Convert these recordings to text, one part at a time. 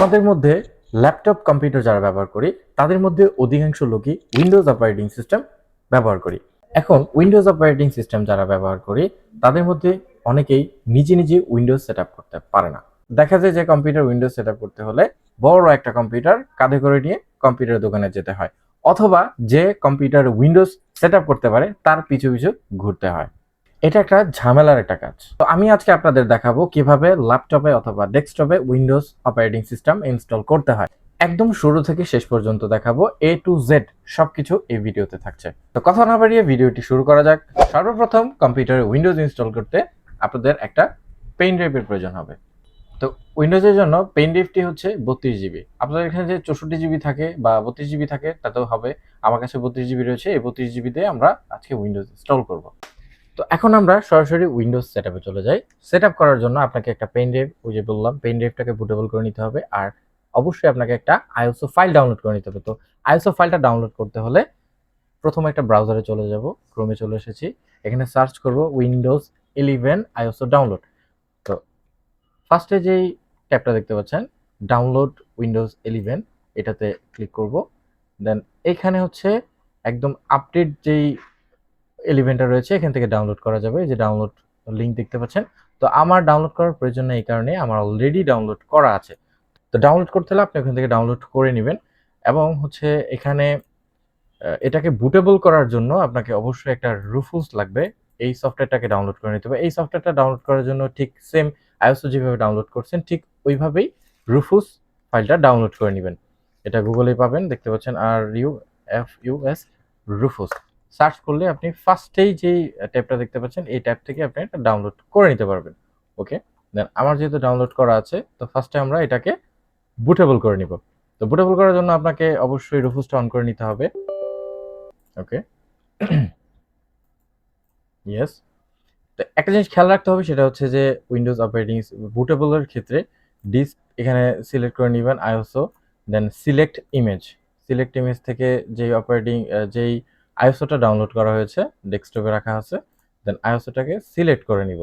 আমাদের মধ্যে laptop, computer যারা ব্যবহার করি, তাদের মধ্যে অধিকাংশ লোকই উইন্ডোজ অপারেটিং সিস্টেম ব্যবহার করি। এখন উইন্ডোজ অপারেটিং সিস্টেম যারা ব্যবহার করি, তাদের মধ্যে অনেকেই নিজে নিজে উইন্ডোজ সেট করতে পারে না। দেখা যায় যে কম্পিউটার উইন্ডোজ সেট করতে হলে বড় একটা কম্পিউটার কাঁধে করে নিয়ে কম্পিউটার দোকানে যেতে হয়। অথবা যে কম্পিউটার উইন্ডোজ সেট করতে পারে, তার পিছু পিছু ঘুরতে হয়। এটা একটা ঝামেলার একটা কাজ। তো আমি আজকে আপনাদের দেখাবো কীভাবে ল্যাপটপে অথবা ডেস্কটপে উইন্ডোজ অপারেটিং সিস্টেম ইনস্টল করতে হয়। একদম শুরু থেকে শেষ পর্যন্ত দেখাবো এ টু জেড সবকিছু এই ভিডিওতে থাকছে। তো কথা না বাড়িয়ে ভিডিওটি শুরু করা যাক। সর্বপ্রথম কম্পিউটারে উইন্ডোজ ইনস্টল করতে আপনাদের একটা পেন ড্রাইভের প্রয়োজন হবে। তো উইন্ডোজের জন্য পেন ড্রাইভটি হচ্ছে বত্রিশ জিবি আপনাদের এখানে যে চৌষট্টি জিবি থাকে বা বত্রিশ জিবি থাকে, তাতেও হবে। আমার কাছে বত্রিশ জিবি রয়েছে, এই বত্রিশ জিবিতে আমরা আজকে উইন্ডোজ ইনস্টল করব। তো এখন আমরা সরাসরি উইন্ডোজ সেট চলে যাই। সেট করার জন্য আপনাকে একটা পেন ড্রাইভ ওই যে বললাম পেন ড্রাইভটাকে বুটেবল করে নিতে হবে আর অবশ্যই আপনাকে একটা আইএসও ফাইল ডাউনলোড করে নিতে হবে। তো আইএসও ফাইলটা ডাউনলোড করতে হলে প্রথমে একটা ব্রাউজারে চলে যাব ক্রোমে চলে এসেছি। এখানে সার্চ করব উইন্ডোজ ইলেভেন আইএসও ডাউনলোড তো ফার্স্টে যেই ট্যাবটা দেখতে পাচ্ছেন ডাউনলোড উইন্ডোজ ইলেভেন এটাতে ক্লিক করব। দেন এখানে হচ্ছে একদম আপডেট যেই এলিভেন্টটা রয়েছে, এখান থেকে ডাউনলোড করা যাবে। এই যে ডাউনলোড লিঙ্ক দেখতে পাচ্ছেন। তো আমার ডাউনলোড করার প্রয়োজন নেই এই কারণে আমার অলরেডি ডাউনলোড করা আছে। তো ডাউনলোড করতে হলে আপনি ওখান থেকে ডাউনলোড করে নেবেন এবং হচ্ছে এখানে এটাকে বুটেবল করার জন্য আপনাকে অবশ্যই একটা রুফুস লাগবে। এই সফটওয়্যারটাকে ডাউনলোড করে নিতে হবে। এই সফটওয়্যারটা ডাউনলোড করার জন্য ঠিক সেম আইওসও যেভাবে ডাউনলোড করছেন, ঠিক ওইভাবেই রুফুস ফাইলটা ডাউনলোড করে নেবেন। এটা গুগলেই পাবেন, দেখতে পাচ্ছেন R U F U S Rufus search করলে আপনি ফার্স্টেই যেই ট্যাবটা দেখতে পাচ্ছেন, এই ট্যাব থেকে আপনি এটা ডাউনলোড করে নিতে পারবেন ওকে দেন আমার যেহেতু ডাউনলোড করা আছে, তো ফার্স্টে আমরা এটাকে বুটেবল করে নিব। তো বুটেবল করার জন্য আপনাকে অবশ্যই রুফুসটা অন করে নিতে হবে ওকে ইয়েস তো একটা জিনিস খেয়াল রাখতে হবে, সেটা হচ্ছে যে উইন্ডোজ অপারেটিং বুটেবলের ক্ষেত্রে ডিস্ক এখানে সিলেক্ট করে নেবেন ISO then select image select image থেকে যেই অপারেটিং যেই আইওসোটা ডাউনলোড করা হয়েছে, ডেস্কটপে রাখা আছে দেন আইওসোটাকে সিলেক্ট করে নিব।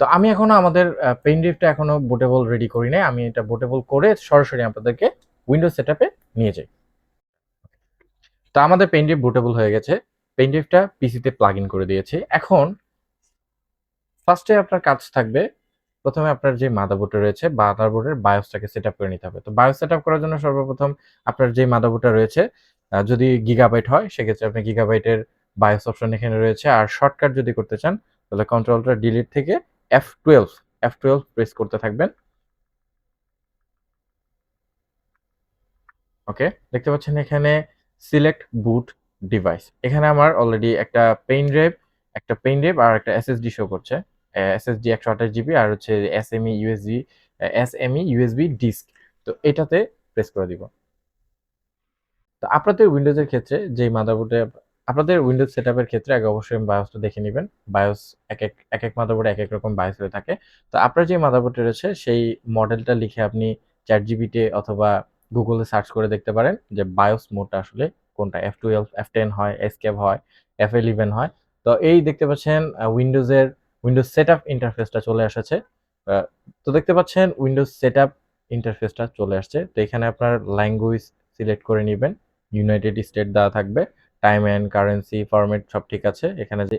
তো আমি এখনও আমাদের পেন ড্রাইভটা এখনও বুটেবল রেডি করি নাই, আমি এটা বুটেবল করে সরাসরি আপনাদেরকে উইন্ডোজ সেটআপে নিয়ে যাই। তো আমাদের পেন ড্রাইভ বুটেবল হয়ে গেছে, পেন ড্রাইভটা পিসিতে প্লাগ ইন করে দিয়েছি। এখন ফার্স্টে আপনার কাজ থাকবে, প্রথমে আপনার যে মাদারবোর্ডটা রয়েছে, মাদারবোর্ডের বায়োসটাকে সেট আপ করে নিতে হবে। তো বায়োস সেট করার জন্য সর্বপ্রথম আপনার যে মাদারবোর্ডটা রয়েছে যদি গিগাবাইট হয়, সেক্ষেত্রে আপনি গিগাবাইটের বায়োস অপশন এখানে রয়েছে। আর শর্টকাট যদি করতে চান, তাহলে কন্ট্রোলটা ডিলিট থেকে F twelve F twelve press করতে থাকবেন। ওকে দেখতে পাচ্ছেন এখানে সিলেক্ট বুট ডিভাইস এখানে আমার অলরেডি একটা পেইন ড্রাইভ একটা পেইন ড্রাইভ আর একটা এসএসডি শো করছে। এসএসডি একশো আঠাশ জিবি আর হচ্ছে E SMI USB SMI USB disk তো এটাতে প্রেস করে দিব। তো আপনাদের উইন্ডোজের ক্ষেত্রে যে মাদারবোর্ডে আপনাদের উইন্ডোজ সেটআপের ক্ষেত্রে আগে অবশ্যই বায়োসটা দেখে নেবেন। বায়োস এক এক এক এক মাদারবোর্ডে এক এক রকম বায়োস হয়ে থাকে। তো আপনার যে মাদারবোর্ডে রয়েছে, সেই মডেলটা লিখে আপনি চ্যাট জিবিতে অথবা গুগলে সার্চ করে দেখতে পারেন যে বায়োস মোডটা আসলে কোনটা। এফ টুয়েলভ এফ টেন হয় এসকেপ হয় এফ ইলেভেন হয়। তো এই দেখতে পাচ্ছেন উইন্ডোজের উইন্ডোজ সেট আপ ইন্টারফেসটা চলে এসেছে। তো দেখতে পাচ্ছেন উইন্ডোজ সেট আপ ইন্টারফেসটা চলে আসছে। তো এখানে আপনার ল্যাঙ্গুয়েজ সিলেক্ট করে নেবেন। ইউনাইটেড স্টেট দেওয়া থাকবে। টাইম অ্যান্ড কারেন্সি ফরম্যাট সব ঠিক আছে। এখানে যে,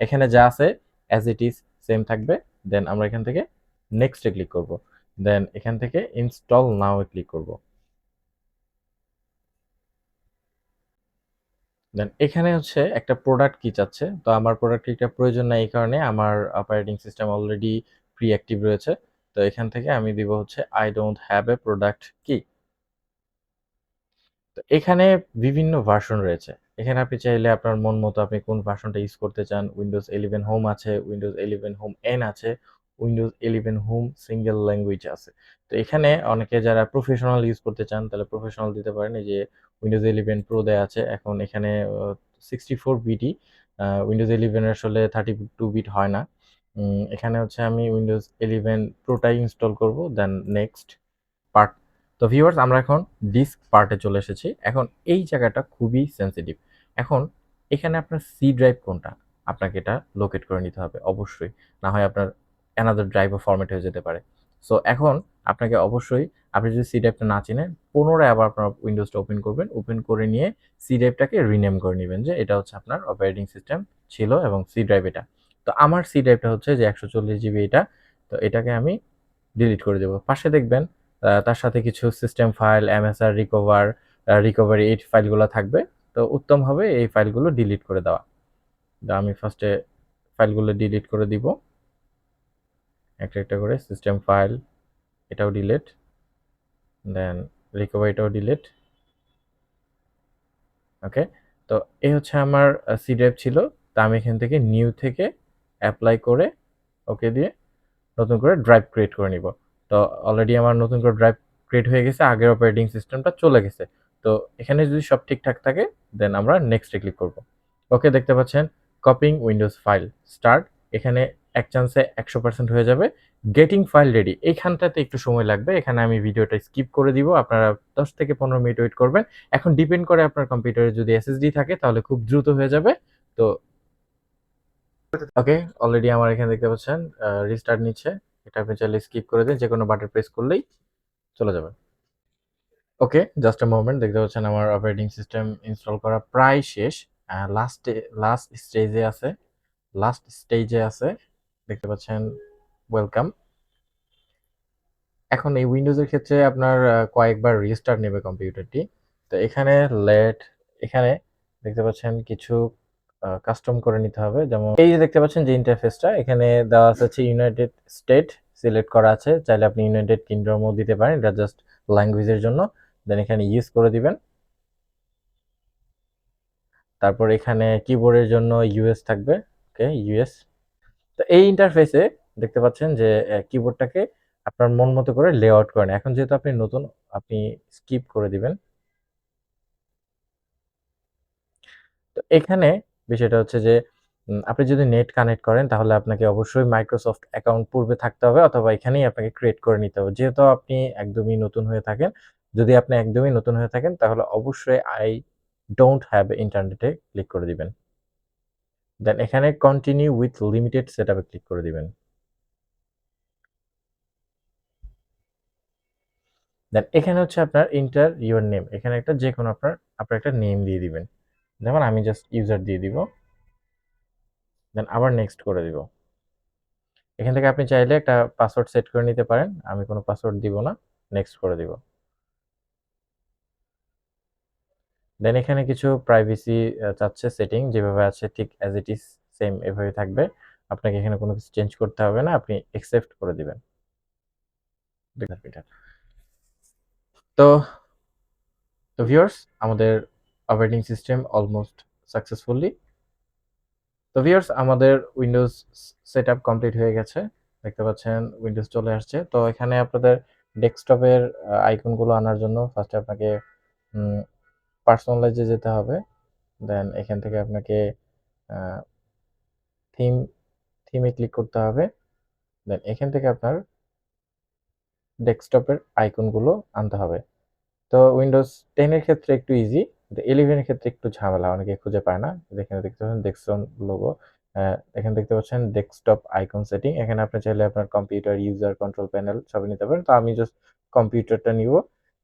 এখানে যা আছে অ্যাজ ইট ইজ সেম থাকবে। দেন আমরা এখান থেকে নেক্সটে ক্লিক করব। দেন এখান থেকে ইনস্টল নাও ক্লিক করব। দেন এখানে হচ্ছে একটা প্রোডাক্ট কি চাচ্ছে। তো আমার প্রোডাক্ট একটা প্রয়োজন নাই এই কারণে আমার operating system already pre active রয়েছে। তো এখান থেকে আমি দিব হচ্ছে I don't have a product key তো এখানে বিভিন্ন ভার্সন রয়েছে। এখানে আপনি চাইলে আপনার মন মতো আপনি কোন ভার্সনটা ইউজ করতে চান। উইন্ডোজ ইলেভেন হোম আছে উইন্ডোজ ইলেভেন হোম এন আছে Windows eleven home single language আছে। তো এখানে অনেকে যারা প্রফেশনাল ইউজ করতে চান, তাহলে প্রফেশনাল দিতে পারেন। এই যে উইন্ডোজ ইলেভেন প্রো দেওয়া আছে, এখন এখানে সিক্সটি ফোর বিটি উইন্ডোজ ইলেভেনের আসলে থার্টি টু বিট হয় না। এখানে হচ্ছে আমি উইন্ডোজ ইলেভেন প্রোটাই ইনস্টল করব দেন নেক্সট পার্ট তো ভিউয়ার্স আমরা এখন ডিস্ক পার্টে চলে এসেছি। এখন এই জায়গাটা খুবই সেন্সিটিভ এখন এখানে আপনার সি ড্রাইভ কোনটা? আপনাকে এটা লোকেট করে নিতে হবে, অবশ্যই। না হয় আপনার অ্যানাদার ড্রাইভ ফরম্যাট হয়ে যেতে পারে। সো এখন আপনাকে অবশ্যই, আপনি যদি সি ড্রাইভটা না চিনেন, পুনরায় আবার আপনার উইন্ডোজটা ওপেন করবেন। ওপেন করে নিয়ে সি ড্রাইভটাকে রিনেম করে নেবেন যে এটা হচ্ছে আপনার অপারেটিং সিস্টেম ছিল এবং সি ড্রাইভ এটা। তো আমার সি ড্রাইভটা হচ্ছে যে একশো চল্লিশ জিবি এটা। তো এটাকে আমি ডিলিট করে দেবো। পাশে দেখবেন তার সাথে কিছু system file MSR recover recovery এই ফাইলগুলো থাকবে। তো উত্তম হবে এই ফাইলগুলো ডিলিট করে দেওয়া। আমি ফার্স্টে ফাইলগুলো ডিলিট করে দিব। একটা একটা করে সিস্টেম ফাইল এটাও ডিলিট দেন রিকভারিটাও ডিলিট ওকে তো এই হচ্ছে আমার সি ড্রাইভ ছিল। তা আমি এখান থেকে নিউ থেকে অ্যাপ্লাই করে ওকে দিয়ে নতুন করে ড্রাইভ ক্রিয়েট করে নিব। তো অলরেডি আমার নতুন করে ড্রাইভ ক্রিয়েট হয়ে গেছে, আগের অপারেটিং সিস্টেমটা চলে গেছে। তো এখানে যদি সব ঠিকঠাক থাকে দেন আমরা নেক্সটে ক্লিক করব। ওকে দেখতে পাচ্ছেন কপিং উইন্ডোজ ফাইল স্টার্ট এখানে এক চান্সে একশো পার্সেন্ট হয়ে যাবে। গেটিং ফাইল রেডি এইখানটাতে একটু সময় লাগবে। এখানে আমি ভিডিওটা স্কিপ করে দিব। আপনারা দশ থেকে পনেরো মিনিট ওয়েট করবেন। এখন ডিপেন্ড করে আপনার কম্পিউটারে যদি এসএসডি থাকে, তাহলে খুব দ্রুত হয়ে যাবে। তো ওকে অলরেডি আমার এখানে দেখতে পাচ্ছেন রিস্টার্ট নিচ্ছে। এটা আপনি চাইলে স্কিপ করে দিন যে কোনো বাটন প্রেস করলেই চলে যাবে। ওকে জাস্ট এ মোমেন্ট দেখতে পাচ্ছেন আমার অপারেটিং সিস্টেম ইনস্টল করা প্রায় শেষ লাস্ট লাস্ট স্টেজে আছে লাস্ট স্টেজে আছে, দেখতে পাচ্ছেন ওয়েলকাম এখন এই উইন্ডোজের ক্ষেত্রে আপনার কয়েকবার রিস্টার্ট নেবে কম্পিউটারটি তো এখানে লেট এখানে দেখতে পাচ্ছেন কিছু কাস্টম করে নিতে হবে। যেমন এই যে দেখতে পাচ্ছেন যে ইন্টারফেসটা এখানে দেওয়া আছে ইউনাইটেড স্টেট সিলেক্ট করা আছে। চাইলে আপনি ইউনাইটেড কিংডমও দিতে পারেন, এটা জাস্ট ল্যাঙ্গুয়েজের জন্য। দেন এখানে ইউজ করে দিবেন। তারপর এখানে কিবোর্ডের জন্য ইউএস থাকবে ওকে ইউএস তো এই ইন্টারফেসে দেখতে পাচ্ছেন যে কিবোর্ডটাকে আপনার মন মতো করে লেআউট করেন এখন যেহেতু আপনি নতুন, আপনি স্কিপ করে দিবেন। তো এখানে বিষয়টা হচ্ছে যে আপনি যদি নেট কানেক্ট করেন, তাহলে আপনাকে অবশ্যই মাইক্রোসফট অ্যাকাউন্ট পূর্বে থাকতে হবে অথবা এখানেই আপনাকে ক্রিয়েট করে নিতে হবে। যেহেতু আপনি একদমই নতুন হয়ে থাকেন, যদি আপনি একদমই নতুন হয়ে থাকেন, তাহলে অবশ্যই আই ডোন্ট হ্যাভ ইন্টারনেটে ক্লিক করে দিবেন। দেন এখানে কন্টিনিউ উইথ লিমিটেড সেট আপে ক্লিক করে দিবেন। দেন এখানে হচ্ছে আপনার ইন্টার ইউর নেম এখানে একটা যে কোনো আপনার আপনার একটা নেম দিয়ে দিবেন। যেমন আমি জাস্ট ইউজার দিয়ে দিব। দেন আবার নেক্সট করে দিব। এখান থেকে আপনি চাইলে একটা পাসওয়ার্ড সেট করে নিতে পারেন। আমি কোনো পাসওয়ার্ড দিব না। নেক্সট করে দিব। দেন এখানে কিছু প্রাইভেসি চাচ্ছে সেটিং যেভাবে আছে ঠিক অ্যাজ ইট ইজ সেম এভাবে থাকবে। আপনাকে এখানে কোনো কিছু চেঞ্জ করতে হবে না। আপনি একসেপ্ট করে দিবেন। তো তো ভিউয়ার্স আমাদের অপারেটিং সিস্টেম অলমোস্ট সাকসেসফুলি তো ভিউয়ার্স আমাদের উইন্ডোজ সেট আপ কমপ্লিট হয়ে গেছে। দেখতে পাচ্ছেন উইন্ডোজ চলে আসছে। তো এখানে আপনাদের ডেস্কটপের আইকনগুলো আনার জন্য ফার্স্টে আপনাকে পার্সোনালাইজে যেতে হবে। দেন এখান থেকে আপনাকে থিম থিমে ক্লিক করতে হবে। দেন এখান থেকে আপনার ডেস্কটপের আইকনগুলো আনতে হবে। তো উইন্ডোজ টেনের ক্ষেত্রে একটু ইজি কিন্তু ইলেভেনের ক্ষেত্রে একটু ঝামেলা, অনেকে খুঁজে পায় না। এখানে দেখতে পাচ্ছেন ডেস্কটপ লোগো এখানে দেখতে পাচ্ছেন ডেস্কটপ আইকন সেটিং এখানে আপনি চাইলে আপনার কম্পিউটার ইউজার কন্ট্রোল প্যানেল সবই নিতে পারেন। তো আমি জাস্ট কম্পিউটারটা নিব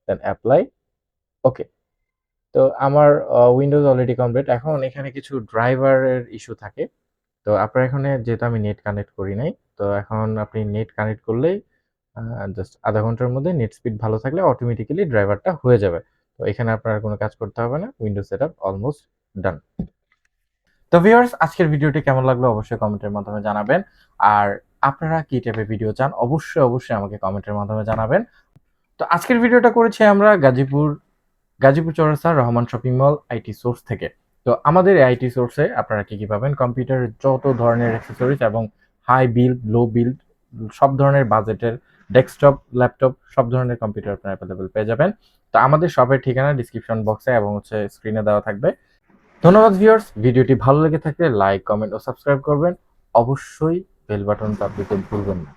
দেন অ্যাপ্লাই ওকে তো আমার উইন্ডোজ অলরেডি কমপ্লিট এখন এখানে কিছু ড্রাইভারের ইস্যু থাকে। তো আপনার এখানে যেহেতু আমি নেট কানেক্ট করি নাই, তো এখন আপনি নেট কানেক্ট করলেই জাস্ট আধা ঘণ্টার মধ্যে নেট স্পিড ভালো থাকলে অটোমেটিক্যালি ড্রাইভারটা হয়ে যাবে। তো এখানে আপনার কোনো কাজ করতে হবে না। Window set up almost done তো ভিউয়ার্স আজকের ভিডিওটি কেমন লাগল অবশ্যই কমেন্টের মাধ্যমে জানাবেন। আর আপনারা কি টাইপের ভিডিও চান, অবশ্যই অবশ্যই আমাকে কমেন্টের মাধ্যমে জানাবেন। তো আজকের ভিডিওটা করেছি আমরা Gazipur Gazipur Chourasta Rahman shopping mall IT source থেকে। তো আমাদের আইটি সোর্সে আপনারা কি কি পাবেন? কম্পিউটারের যত ধরনের অ্যাক্সেসরিজ এবং হাই বিল্ড লো বিল্ড সব ধরনের বাজেটের ডেস্কটপ ল্যাপটপ সব ধরনের কম্পিউটার আপনারা অ্যাভেলেবল পেয়ে যাবেন। তো আমাদের শপের ঠিকানা ডিসক্রিপশন বক্সে এবং হচ্ছে স্ক্রিনে দেওয়া থাকবে। ধন্যবাদ ভিউয়ার্স ভিডিওটি ভালো লেগে থাকলে লাইক কমেন্ট ও সাবস্ক্রাইব করবেন। অবশ্যই বেল বাটন চাপ দিতে ভুলবেন না।